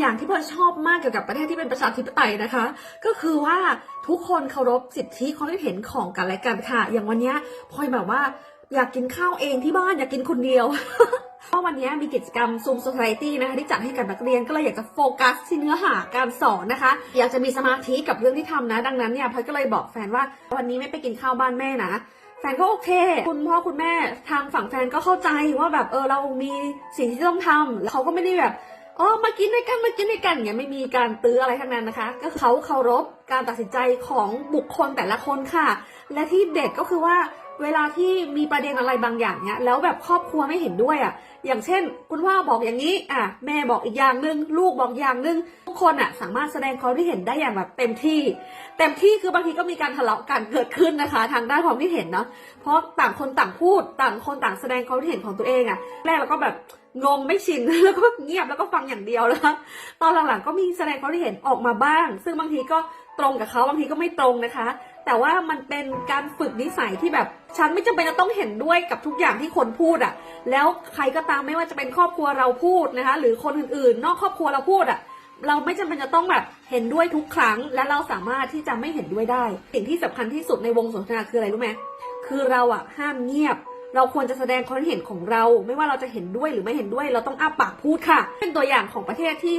อย่างที่พลอยชอบมากเกี่ยวกับประเทศที่เป็นประชาธิปไตยนะคะ ก็คือว่าทุกคนเคารพสิทธิความคิดเห็นของกันและกันค่ะ อย่างวันนี้พลอยแบบว่าอยากกินข้าวเองที่บ้านอยากกินคนเดียวเพราะวันนี้มีกิจกรรม Zoom Society นะคะที่จัดให้กับนักเรียนก็เลยอยากจะโฟกัสที่เนื้อหาการสอนนะคะ อยากจะมีสมาธิกับเรื่องที่ทำนะ ดังนั้นเนี่ยพลอยก็เลยบอกแฟนว่าวันนี้ไม่ไปกินข้าวบ้านแม่นะแฟนก็โอเค คุณพ่อคุณแม่ทางฝั่งแฟนก็เข้าใจว่าแบบเออเรามีสิ่งที่ต้องทำแล้วเขาก็ไม่ได้แบบ อ๋อมากินด้วยกันมากินด้วยกันอย่างเงี้ยไม่มีการตื้ออะไรทั้งนั้นนะคะ ก็เขาเคารพการตัดสินใจของบุคคลแต่ละคนค่ะ และที่เด็ดก็คือว่า เวลาที่มีประเด็นอะไรบางอย่างเนี้ยแล้วแบบครอบครัวไม่เห็นด้วยอะ อย่างเช่น คุณพ่อบอกอย่างนี้ อะ แม่บอกอีกอย่างหนึ่งลูกบอกอย่างหนึ่งทุกคนอะ สามารถแสดงความคิดเห็นได้อย่างแบบเต็มที่ เต็มที่คือบางทีก็มีการทะเลาะกันเกิดขึ้นนะคะ ทางด้านความคิดเห็นเนาะเพราะต่างคนต่างพูดต่างคนต่างแสดงความคิดเห็นของตัวเองอะ แรกเราก็แบบงงไม่ชินแล้วก็เงียบแล้วก็ฟังอย่างเดียวนะคะตอนหลังๆก็มีแสดงความคิดเห็นออกมาบ้าง ซึ่งบางทีก็ตรงกับเขาบางทีก็ไม่ตรงนะคะ แต่ว่ามันเป็นการฝึกนิสัยที่แบบ ฉันไม่จำเป็นจะต้องเห็นด้วยกับทุกอย่างที่คนพูดอะ่ะ แล้วใครก็ตามไม่ว่าจะเป็นครอบครัวเราพูดนะคะ หรือคนอื่นๆ นอกครอบครัวเราพูดอะ่ะ เราไม่จำเป็นจะต้องแบบเห็นด้วยทุกครั้ง และเราสามารถที่จะไม่เห็นด้วยได้ สิ่งที่สำคัญที่สุดในวงสนทนาคืออะไรรู้ไหมคือเราอะห้ามเงียบเราควรจะแสดงความเห็นของเรา ไม่ว่าเราจะเห็นด้วยหรือไม่เห็นด้วย เราต้องอ้าปากพูดค่ะ เป็นตัวอย่างของประเทศที่